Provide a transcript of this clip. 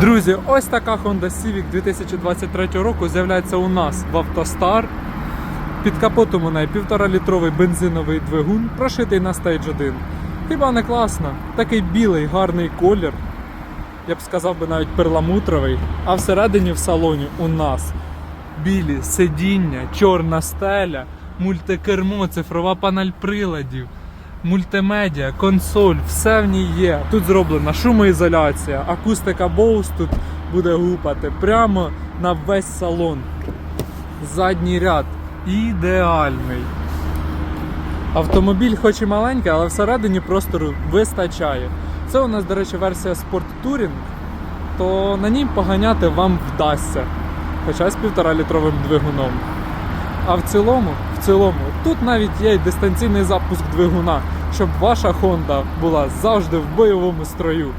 Друзі, ось така Honda Civic 2023 року з'являється у нас в Автостар. Під капотом у неї 1,5-літровий бензиновий двигун, прошитий на Stage 1. Хіба не класно? Такий білий, гарний колір. Я б сказав би навіть перламутровий. А всередині в салоні у нас білі сидіння, чорна стеля, мультикермо, цифрова панель приладів, мультимедіа, консоль, все в ній є. Тут зроблена шумоізоляція, акустика Bose тут буде гупати прямо на весь салон. Задній ряд ідеальний. Автомобіль хоч і маленький, але всередині простору вистачає. Це у нас, до речі, версія Sport Touring, то на ній поганяти вам вдасться. Хоча з 1,5-літровим двигуном. А в цілому, в цілому, тут навіть є дистанційний запуск двигуна, щоб ваша Honda була завжди в бойовому строю.